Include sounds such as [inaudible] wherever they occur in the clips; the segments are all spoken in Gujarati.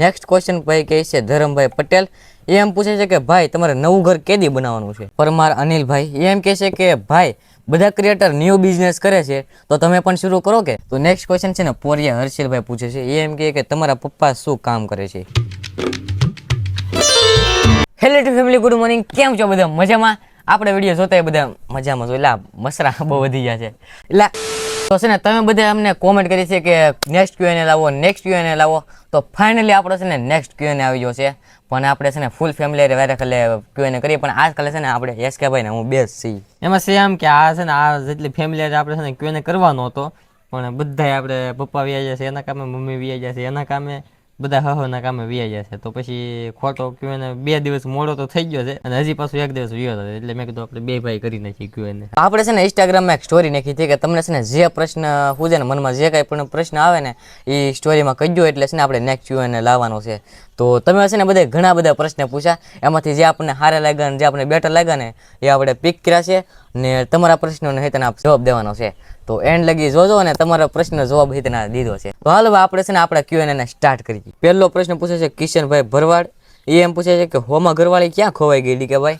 નેક્સ્ટ ક્વેશ્ચન ભાઈ કહે છે, ધરમભાઈ પટેલ. એ એમ પૂછે છે કે, ભાઈ, તમારે નવું ઘર કેદી બનાવવાનું છે? પરમાર અનિલભાઈ એ એમ કહે છે કે, ભાઈ, બધા ક્રિએટર ન્યૂ બિઝનેસ કરે છે, તો તમે પણ શરૂ કરો કે? તો નેક્સ્ટ ક્વેશ્ચન છે ને, પોરિયા હર્ષિલભાઈ પૂછે છે. એ એમ કહે કે, તમારા પપ્પા શું કામ કરે છે? Hello to family good morning કેમ છો બધા? મજામાં? આપણે વીડિયો જોતા બધા મજામાં. જો, એટલે મસરા બહુ વધી ગયા છે. એટલે તો છે ને, તમે બધા અમને કોમેન્ટ કરી છે કે નેક્સ્ટ ક્યુએને લાવો નેક્સ્ટ ક્યુએને લાવો. તો ફાઇનલી આપણો છે ને નેક્સ્ટ ક્યુએને આવી ગયો છે. પણ આપણે છે ને ફૂલ ફેમિલી વારે ખાલે ક્યુએનએ કરીએ. પણ આજકાલ છે ને, આપણે એસકે ને હું બેસ છીએ એમાં છે એમ કે આ છે ને, આ જેટલી ફેમિલી આપણે છે ને ક્યુએને કરવાનો હતો. પણ બધાય આપણે પપ્પા વ્યાજ્યા છે, એના કામે, મમ્મી વ્યાજ્યા છે, એના કામે. બધા હહોના કામે વ્યાજ્યા છે. તો પછી ખોટો ક્યુએને બે દિવસ મોડો તો થઈ ગયો છે અને હજી પાછું એક દિવસ વ્યો હતો એટલે મેં કીધું આપણે બે ભાઈ કરી નાખી ક્યુએને આપણે છે ને ઇન્સ્ટાગ્રામમાં એક સ્ટોરી નાખી હતી કે તમને છે ને જે પ્રશ્ન પૂછે ને મનમાં જે કાંઈ પણ પ્રશ્ન આવે ને એ સ્ટોરીમાં કહીજો એટલે છે ને આપણે નેક્સ્ટ ક્યુએનએ લાવવાનો છે. તો તમે છે ને બધા ઘણા બધા પ્રશ્ન પૂછ્યા. એમાંથી જે આપણને સારા લાગ્યા ને જે આપણને બેટર લાગ્યા ને, એ આપણે પિક કર્યા છે ને તમારા પ્રશ્નોને હેતના જવાબ દેવાનો છે. તો એન્ડ લગી જોજો અને તમારા પ્રશ્નનો જવાબ હેતના દીધો છે. તો હાલ આપણે છે ને આપણા એને સ્ટાર્ટ કરીએ. પહેલો પ્રશ્ન પૂછે છે કિશનભાઈ ભરવાડ. એ એમ પૂછે છે કે હોમાં ઘરવાળી ક્યાં ખોવાઈ ગઈ કે ભાઈ?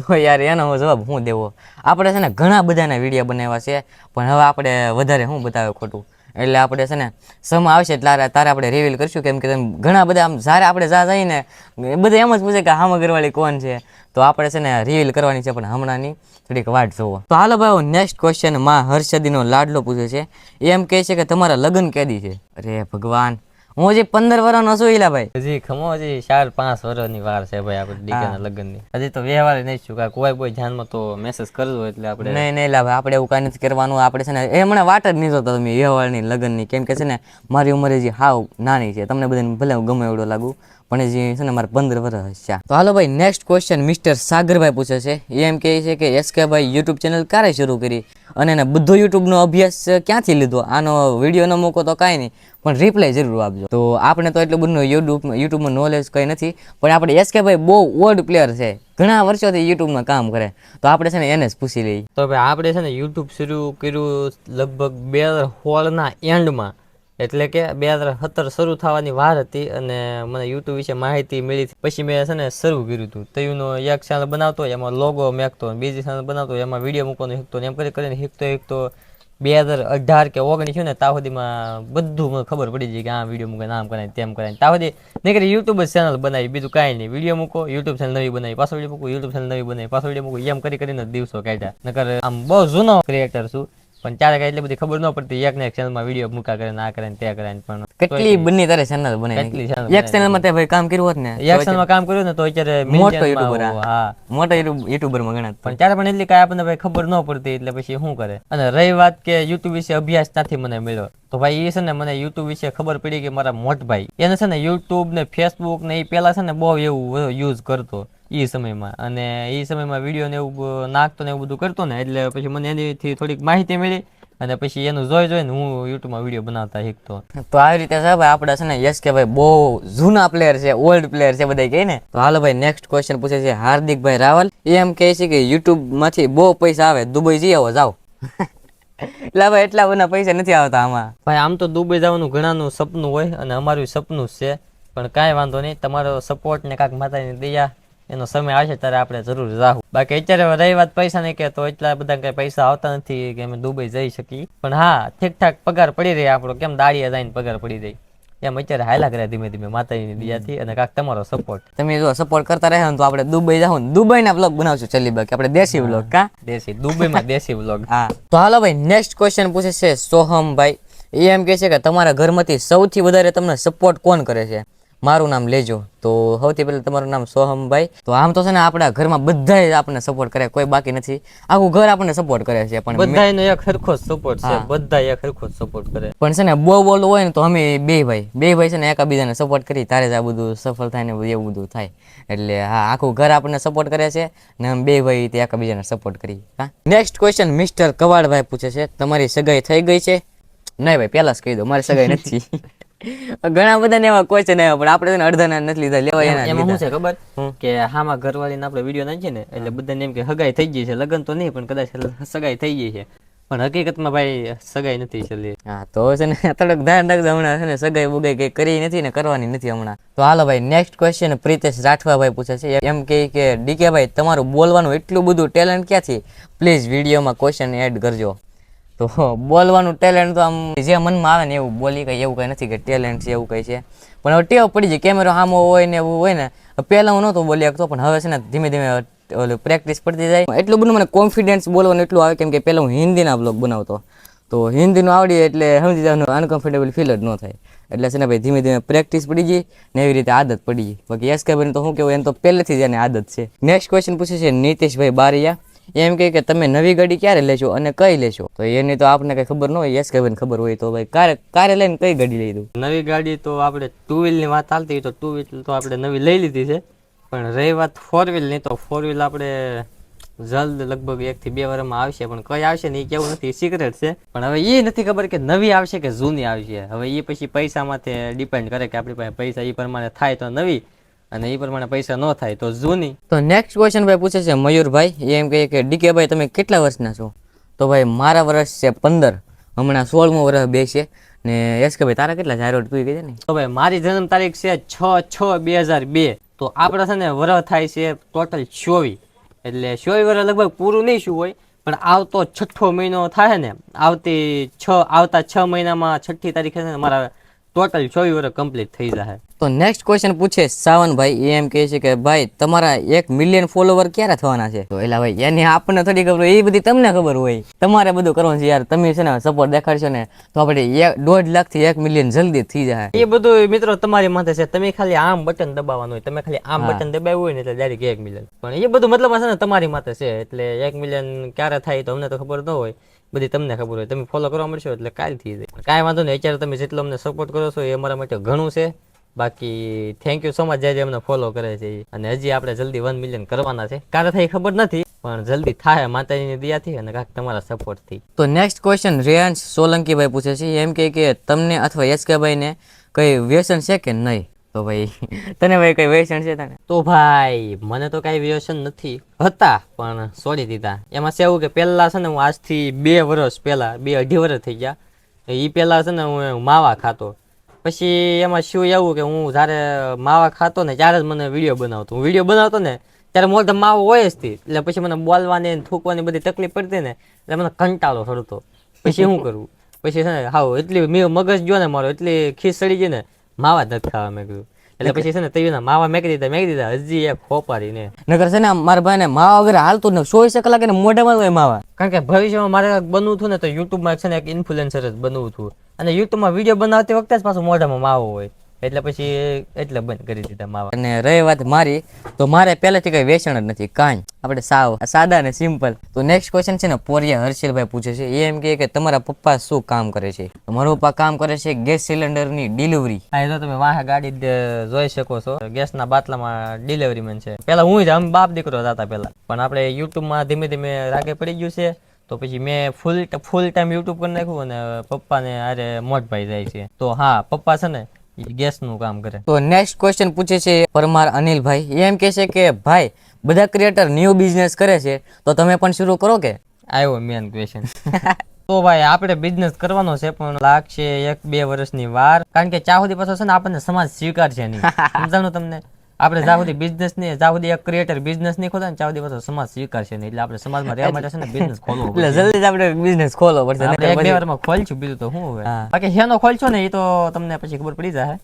તો યાર એનો જવાબ હું દેવો? આપણે છે ને ઘણા બધાના વીડિયો બનાવ્યા છે, પણ હવે આપણે વધારે શું બતાવે ખોટું? એટલે આપણે છે ને સમ આવશે ત્યારે તારે આપણે રિવીલ કરશું કેમ કે તમે ઘણા બધા આમ જ્યારે આપણે જા જઈને બધા એમ જ પૂછે કે હામાં ઘરવાળી કોણ છે? તો આપણે છે ને રિવીલ કરવાની છે, પણ હમણાંની થોડીક વાટ જોવો. તો હાલો ભાઈ નેક્સ્ટ ક્વેશ્ચનમાં હર્ષદીનો લાડલો પૂછે છે. એમ કહે છે કે તમારા લગ્ન કેદી છે? અરે ભગવાન હું હજી પંદર વર્ષનો છું ઈલા ભાઈ. હજી ખમો હજી ચાર પાંચ વર્ષની વાર છે ભાઈ આપણે દીકરાના લગ્નની. હજી તો વ્યવહાર નહીં છું કાંઈ કોઈ કોઈ ધ્યાનમાં તો મેસેજ કરજો એટલે આપણે નહીં નહીં લા ભાઈ આપણે એવું કાંઈ નથી કરવાનું આપણે છે ને એ મને વાટ જ નહીં જોતો તમે વ્યવહારની લગ્નની. કેમ કે છે ને મારી ઉંમર હજી હાવ નાની છે. તમને બધાને ભલે ગમે એવડો લાગુ પણ હજી છે ને મારે પંદર વર્ષ છે તો હાલો ભાઈ નેક્સ્ટ ક્વેશ્ચન મિસ્ટર સાગરભાઈ પૂછે છે. એ એમ કહે છે કે એસ કે ભાઈ યુટ્યુબ ચેનલ ક્યારે શરૂ કરી? અને એને બધો યુટ્યુબનો અભ્યાસ ક્યાંથી લીધો? આનો વીડિયો ન મૂકો તો કાંઈ નહીં પણ રિપ્લાય જરૂર આપજો. તો આપણે તો એટલું બધું યુટ્યુબ યુટ્યુબમાં નોલેજ કંઈ નથી પણ આપણે એસ કે ભાઈ બહુ ઓલ્ડ પ્લેયર છે. ઘણા વર્ષોથી યુટ્યુબમાં કામ કરે. તો આપણે છે ને એને જ પૂછી લઈએ. તો ભાઈ આપણે છે ને યુટ્યુબ શરૂ કર્યું લગભગ બે હજાર સોળના એન્ડમાં એટલે કે બે હજાર સત્તર શરૂ થવાની વાર હતી અને મને યુટ્યુબ વિશે માહિતી મળી પછી મેં છે ને શરૂ કર્યું હતું. તયુંનો એક ચેનલ બનાવતો, એમાં લોગો મેકતો બીજી ચેનલ બનાવતો, એમાં વીડિયો મૂકવાનો શીખતો એમ કરી કરીને શીખતો શીખતો બે હજાર અઢાર કે ઓગણીસ ને ત્યાં સુધીમાં બધું મને ખબર પડી ગઈ કે આ વીડિયો મૂકે નામ કરાય તેમ કરાય ત્યાં સુધી નહીં કરી યુટ્યુબ ચેનલ બનાવી, બીજું કાંઈ નહીં. વીડિયો મૂકો યુટ્યુબ ચેનલ નવી બનાવી, પાછો વીડિયો મૂકો યુટ્યુબ ચેનલ નવી બનાવી, પાછો વીડિયો મૂકો, એમ કરી કરીને દિવસો કાઢ્યા. નકર આમ બહુ જૂનો ક્રિએટર છું. પણ ત્યારે એટલી બધી ખબર ન પડતી એક ને એક ચેનલમાં વીડિયો મૂકા કરે ના કરે તે કરે પણ કેટલી બની તારે ચેનલ બને કેટલી ચેનલ એક ચેનલમાં તે ભાઈ કામ કર્યું હોત ને એક ચેનલમાં કામ કર્યું ને તો અત્યારે મોટો માં યુટ્યુબર હા. મોટો યુટ્યુબરમાં ગણાત પણ ત્યારે પણ એટલી કાંઈ આપણને ભાઈ ખબર ન પડતી એટલે પછી શું કરે? અને રહી વાત કે યુટ્યુબ વિશે અભ્યાસ ત્યાંથી મને મળ્યો? તો ભાઈ એ છે ને મને યુટ્યુબ વિશે ખબર પડી કે મારા મોટ ભાઈ એને છે ને યુટ્યુબ ને ફેસબુક ને એ પહેલા છે ને બહુ એવું યુઝ કરતો. એ સમયમાં. અને એ સમયમાં વીડિયો ને એવું નાખતો ને એવું બધું કરતો ને, એટલે પછી મને એનીથી થોડીક માહિતી મળી અને પછી એનું જોઈ જોઈને હું યુટ્યુબમાં વીડિયો બનાવતા શીખતો. તો આવી રીતે છે ભાઈ આપણે છે ને યશ કે ભાઈ બહુ જૂના પ્લેયર છે ઓલ્ડ પ્લેયર છે બધા કહે ને તો હાલો ભાઈ નેક્સ્ટ ક્વેશ્ચન પૂછે છે હાર્દિકભાઈ રાવલ. એમ કહે છે કે યુટ્યુબમાંથી બહુ પૈસા આવે, દુબઈ જઈ આવો, જાઓ. [laughs] એટલે ભાઈ એટલા બધા પૈસા નથી આવતા આમાં. ભાઈ આમ તો દુબઈ જવાનું ઘણાનું સપનું હોય અને અમારું સપનું છે, પણ કાંઈ વાંધો નહીં, તમારો સપોર્ટ ને કાંઈક માતાની દયા એનો સમય આવશે ત્યારે આપણે જરૂર જાહું. બાકી અત્યારે રહી વાત પૈસાની કે તો એટલા બધા કઈ પૈસા આવતા નથી કે અમે દુબઈ જઈ શકીએ. પણ હા ઠીકઠાક પગાર પડી રહી આપણો. કેમ દાડિયા જઈને પગાર પડી રહી. એમ અત્યારે હાલા કર્યા ધીમે ધીમે માતાજીની દયાથી અને કાંક તમારો સપોર્ટ તમે જો સપોર્ટ કરતા રહે ને તો આપણે દુબઈ ને. દુબઈના બ્લોગ બનાવશું ચલી બાકી. આપણે દેશી બ્લોગ કા? દેશી દુબઈમાં દેશી વ્લોગ હા. તો હાલો ભાઈ નેક્સ્ટ ક્વેશ્ચન પૂછે છે સોહમ ભાઈ. એ એમ કહે છે કે તમારા ઘરમાંથી સૌથી વધારે તમને સપોર્ટ કોણ કરે છે? મારું નામ લેજો. તો સૌથી પહેલાં તમારું નામ સોહમભાઈ. તો આમ તો છે ને આપણા ઘરમાં બધાય આપણને સપોર્ટ કરે કોઈ બાકી નથી. આખું ઘર આપણને સપોર્ટ કરે છે પણ બધાનો એક સરખો જ સપોર્ટ છે બધા એક સરખો જ સપોર્ટ કરે. પણ છે ને બહુ બોલવું હોય ને તો અમે બે ભાઈ. બે ભાઈ છે ને એકબીજાને સપોર્ટ કરી તારે જ આ બધું સફળ થાય ને એવું બધું થાય. એટલે હા આખું ઘર આપણને સપોર્ટ કરે છે ને અમે બે ભાઈ તે એકબીજાને સપોર્ટ કરી. હા. નેક્સ્ટ ક્વેશ્ચન મિસ્ટર કવાડભાઈ પૂછે છે તમારી સગાઈ થઈ ગઈ છે? નહીં ભાઈ પહેલાં જ કહી દો મારી સગાઈ નથી. [laughs] ઘણા બધાને એવા ક્વેશ્ચન આવ્યા પણ આપણે અડધાના નથી લીધા લેવા એના એમાં શું છે ખબર? કે હામાં ઘરવાળીને આપણે વીડિયો નાખીએ ને એટલે બધાને એમ કે હગાઈ થઈ ગઈ છે લગ્ન તો નહીં પણ કદાચ સગાઈ થઈ ગઈ છે. પણ હકીકતમાં ભાઈ સગાઈ નથી ચાલી હા તો છે ને થોડુંક ધ્યાન રાખજો હમણાં છે ને સગાઈ બુગાઈ કઈ કરી નથી ને કરવાની નથી હમણાં. તો હાલો ભાઈ નેક્સ્ટ ક્વેશ્ચન પ્રિતેશ રાઠવાભાઈ પૂછે છે. એમ કે કે ડીકે ભાઈ તમારું બોલવાનું એટલું બધું ટેલેન્ટ ક્યાંથી? પ્લીઝ વિડીયોમાં ક્વેશ્ચન એડ કરજો. તો બોલવાનું ટેલેન્ટ તો આમ જે મનમાં આવે ને એવું, બોલી કંઈ એવું કંઈ નથી કે ટેલેન્ટ છે, એવું કંઈ છે. પણ હવે ટેવ પડી જાય કેમેરો સામો હોય ને એવું હોય ને પહેલાં હું નહોતો બોલી શકતો પણ હવે છે ને ધીમે ધીમે ઓલું પ્રેક્ટિસ પડતી જાય. એટલું બધું મને કોન્ફિડન્સ બોલવાનું એટલું આવે કેમ કે પહેલાં હું હિન્દીના બ્લોગ બનાવતો. તો હિન્દીનું આવડી એટલે સમજી જવાનું અનકમ્ફર્ટેબલ ફીલ જ ન થાય. એટલે છે ને ભાઈ ધીમે ધીમે પ્રેક્ટિસ પડી ગઈ ને એવી રીતે આદત પડી ગઈ બાકી યશ કે તો શું કહેવું એમ તો પહેલેથી જ એને આદત છે. નેક્સ્ટ ક્વેશ્ચન પૂછે છે નીતિશભાઈ બારિયા. એમ કહે કે તમે નવી ગાડી ક્યારે લેશો અને કઈ લેશો? તો એની તો આપણને કઈ ખબર ન હોય યસ કે ખબર હોય તો ભાઈ, કારે કારે લઈને કઈ ગાડી લઈ દઉં? નવી ગાડી તો આપણે ટુ વ્હીલની વાત ચાલતી તો ટુ વ્હીલ તો આપણે નવી લઈ લીધી છે. પણ રહી વાત ફોર વ્હીલની તો ફોર વ્હીલ આપણે જલ્દ લગભગ એકથી બે વારમાં આવશે, પણ કઈ આવશે ને એ કેવું નથી સિક્રેટ છે. પણ હવે એ નથી ખબર કે નવી આવશે કે જૂની આવશે. હવે એ પછી પૈસામાંથી ડિપેન્ડ કરે કે આપણી પાસે પૈસા એ પ્રમાણે થાય તો નવી. અને એ પ્રમાણે પૈસા ન થાય તો જૂની. તો નેક્સ્ટ ક્વેશ્ચન ભાઈ પૂછે છે મયુરભાઈ એમ કહે કે ડીકે ભાઈ તમે કેટલા વર્ષના છો? તો ભાઈ મારા વર્ષ છે પંદર હમણાં સોળમું વર્ષ બે છે ને યશ કે ભાઈ તારા કેટલા જાહેર હારો તું કહી ને. તો ભાઈ મારી જન્મ તારીખ છે છ છ બે હજાર બે. તો આપણા છે ને વરસ થાય છે ટોટલ ચોવી એટલે ચોવી વર્ષ લગભગ પૂરું નહીં શું હોય પણ આવતો છઠ્ઠો મહિનો થાય ને આવતી છ આવતા છ મહિનામાં છઠ્ઠી તારીખે છે ને મારા ટોટલ ચોવીસ વર્ષ કમ્પ્લીટ થઈ જાય તો નેક્સ્ટ ક્વેશ્ચન પૂછે સાવનભાઈ. એમ કહે છે કે ભાઈ તમારા એક મિલિયન ફોલોવર ક્યારે થવાના છે? તો એલા ભાઈ એની આપણને થોડી ખબર હોય એ બધી તમને ખબર હોય. તમારે બધું કરવાનું છે યાર. તમે છે ને સપોર્ટ દેખાડશો ને તો આપણે એક દોઢ લાખથી એક મિલિયન જલ્દી થઈ જાય એ બધું મિત્રો તમારી માથે છે. તમે ખાલી આમ બટન દબાવવાનું હોય. તમે ખાલી આમ બટન દબાવ્યું હોય ને એટલે ડાયરેક્ટ એક મિલિયન પણ એ બધું મતલબ છે ને તમારી માથે છે. એટલે એક મિલિયન ક્યારે થાય તો અમને તો ખબર ન હોય. બધી તમને ખબર હોય. તમે ફોલો કરવા મળશો એટલે કાલથી કાંઈ વાંધો નહીં. અત્યારે તમે જેટલો અમને સપોર્ટ કરો છો એ અમારા માટે ઘણું છે. બાકી થેન્ક યુ સો મચ જે અમને ફોલો કરે છે અને હજી આપણે જલ્દી વન મિલિયન કરવાના છે. ક્યારે થાય ખબર નથી, પણ જલ્દી થાય માતાજીની દયાથી અને કાંક તમારા સપોર્ટથી તો નેક્સ્ટ ક્વેશ્ચન રેયાંશ સોલંકીભાઈ પૂછે છે. એમ કે તમને અથવા યશકાભાઈને કઈ વ્યસન છે કે નહીં? તો ભાઈ, તને ભાઈ કઈ વ્યસન છે તને? તો ભાઈ, મને તો કઈ વ્યસન નથી. હતા, પણ છોડી દીધા. એમાં છે એવું કે પહેલા છે ને હું આજથી બે વર્ષ પહેલા, બે અઢી વર્ષ થઈ ગયા. એ પહેલા છે ને હું માવા ખાતો. પછી એમાં શું એવું કે હું જ્યારે માવા ખાતો ને ત્યારે જ મને વીડિયો બનાવતો. હું વીડિયો બનાવતો ને ત્યારે મોઢે માવો હોય જ તે. એટલે પછી મને બોલવાની થૂકવાની બધી તકલીફ પડતી ને એટલે મને કંટાળો થતો પછી શું કરવું પછી છે ને હાવ એટલી મગજ જો ને મારો, એટલી ખીસ સડી ગઈ ને માવા જ નથી ખાવા મેં કીધું એટલે પછી છે ને તેવીના માવા મેકી દીધા મેકી દીધા. હજી એક ખોપારી ને નગર છે ને મારા ભાઈને માવા વગર હાલતું ને ન ચોવીસ કલાક એને મોઢામાં હોય માવા. કારણ કે ભવિષ્યમાં મારે બનવું હતું ને તો યુટ્યુબમાં છે ને એક ઇન્ફ્લુએન્સર જ બનવું હતું. અને યુટ્યુબમાં વીડિયો બનાવતી વખતે જ પાછું મોઢામાં માવો હોય. એટલે પછી એટલે બંધ કરી દીધા માવા. અને રહી વાત મારી તો મારે પહેલેથી કઈ વ્યસન જ નથી કાંઈ. આપણે સાવ સાદા ને સિમ્પલ. તો નેક્સ્ટ ક્વેશ્ચન છે ને પોરિયા હર્ષિલભાઈ પૂછે છે. એ એમ કહે કે તમારા પપ્પા શું કામ કરે છે? મારો પપ્પા કામ કરે છે ગેસ સિલિન્ડરની ડિલિવરી હા એ તો તમે વાહ ગાડી જોઈ શકો છો. ગેસના બાટલામાં ડિલિવરી મેન છે. પેલા હું જ આમ બાપ દીકરો હતા પેલા પણ આપણે યુટ્યુબમાં ધીમે ધીમે રાગે પડી ગયું છે. તો પછી મેં ફૂલ ફૂલ ટાઈમ યુટ્યુબ કરી નાખ્યું અને પપ્પાને અરે મોટભાઈ જાય છે. તો હા પપ્પા છે ને ગેસનું કામ કરે. તો નેક્સ્ટ ક્વેશ્ચન પૂછે છે પરમાર અનિલભાઈ. એમ કહે છે કે ભાઈ બધા ક્રિએટર ન્યૂ બિઝનેસ કરે છે તો તમે પણ શરૂ કરો કે? આવ્યો મેન ક્વેશ્ચન [laughs] તો ભાઈ આપણે બિઝનેસ કરવાનો છે પણ લાગશે એક બે વર્ષની વાર. કારણ કે ચા સુધી પાછો છે ને આપણને સમાજ સ્વીકારશે નહીં. સમજાવું તમને? આપણે જ્યાં સુધી બિઝનેસ નહીં જ્યાં સુધી એક ક્રિએટર બિઝનેસ નહીં ખોલે ત્યાં સુધી પાછો સમાજ સ્વીકારશે નહીં. એટલે આપણે સમાજમાં રહેવા માટે છે ને બિઝનેસ [laughs] ખોલવો એટલે જલ્દી આપણે બિઝનેસ ખોલો પડશે આપણે એક બે વારમાં ખોલશું બીજું તો શું હવે? બાકી હેનો ખોલશો ને એ તો તમને પછી ખબર પડી જાય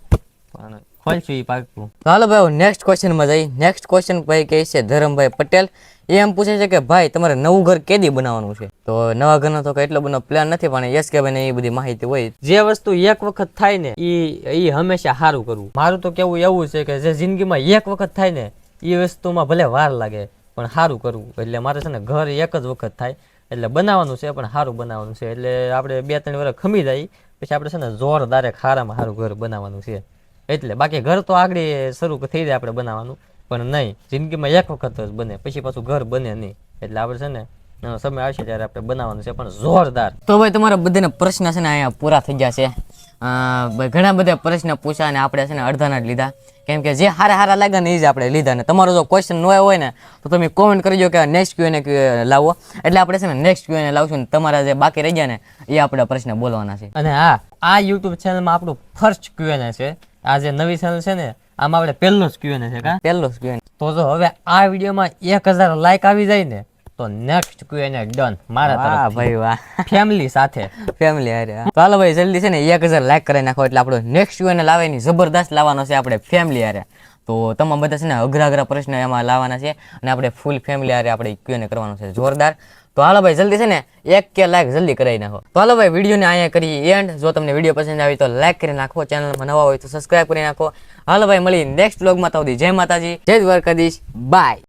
ખોલશું એ પાકું ચાલો ભાઈ નેક્સ્ટ ક્વેશ્ચનમાં જઈ. નેક્સ્ટ ક્વેશ્ચન ભાઈ કહે છે ધરમભાઈ પટેલ. એ એમ પૂછે છે કે ભાઈ, તમારે નવું ઘર કેદી બનાવવાનું છે? તો નવા ઘરનો તો એટલો બધો પ્લાન નથી, પણ યશ કે ભાઈ એ બધી માહિતી હોય. જે વસ્તુ એક વખત થાય ને એ એ હંમેશા સારું કરવું મારું તો કેવું એવું છે કે જે જિંદગીમાં એક વખત થાય ને એ વસ્તુમાં ભલે વાર લાગે, પણ સારું કરવું. એટલે મારે છે ને ઘર એક જ વખત થાય, એટલે બનાવવાનું છે, પણ સારું બનાવવાનું છે. એટલે આપણે બે ત્રણ વર્ષ ખમી જાય, પછી આપણે છે ને જોરદારે ખારામાં સારું ઘર બનાવવાનું છે. એટલે બાકી ઘર તો આગળ શરૂ થઈ જાય આપણે બનાવવાનું. પણ નહીં. જિંદગીમાં એક વખત જ બને પછી પાછું ઘર બને નહીં. એટલે આપણે છે ને સમય આવશે ત્યારે આપણે બનાવવાનું છે પણ જોરદાર. તો ભાઈ તમારા બધાના પ્રશ્ન છે ને અહીંયા પૂરા થઈ ગયા છે. ઘણા બધા પ્રશ્ન પૂછ્યા અને આપણે છે ને અડધાના જ લીધા. કેમ કે જે હારા હારા લાગે ને એ જ આપણે લીધા ને. તમારો જો ક્વેશ્ચન ન હોય ને તો તમે કોમેન્ટ કરજો કે નેક્સ્ટ ક્યુએને લાવો. એટલે આપણે છે ને નેક્સ્ટ ક્યુએને લાવશું ને તમારા જે બાકી રહી ગયા ને એ આપણે પ્રશ્ન બોલવાના છે. અને હા આ યુટ્યુબ ચેનલમાં આપણું ફર્સ્ટ ક્યુએનએ છે. આ જે નવી ચેનલ છે ને આમાં આપણે પહેલો જ ક્યુએનએ છે કા? પહેલો ક્યુએન તો જો હવે આ વિડીયોમાં એક હજાર લાઈક આવી જાય ને તો નેક્સ્ટ ક્યુએનએ ડન મારા વાહ ભાઈ વાહ. ફેમિલી સાથે. ફેમિલી અરે હાલો ભાઈ જલ્દી છે ને એક હજાર લાઈક કરી નાખો એટલે આપણો નેક્સ્ટ યુએન લાવવાની જબરદસ્ત લાવવાનો છે આપણે ફેમિલી હારે. તો તમામ બધા છે ને અઘરા અઘરા પ્રશ્ન એમાં લાવવાના છે અને આપણે ફૂલ ફેમિલી હારે આપણે ક્યુએન કરવાનું છે. જોરદાર. તો હાલો ભાઈ, જલ્દી છે ને એક કે લાઈક જલ્દી કરાવી નાખો. તો હાલો ભાઈ વિડીયોને અહીંયા કરી એન્ડ જો તમને વીડિયો પસંદ આવી તો લાઈક કરી નાખો ચેનલમાં નવા હોય તો સબસ્ક્રાઈબ કરી નાખો. હાલો ભાઈ મળી નેક્સ્ટ બ્લોગમાં તો જય માતાજી, જય દ્વારકાધીશ. બાય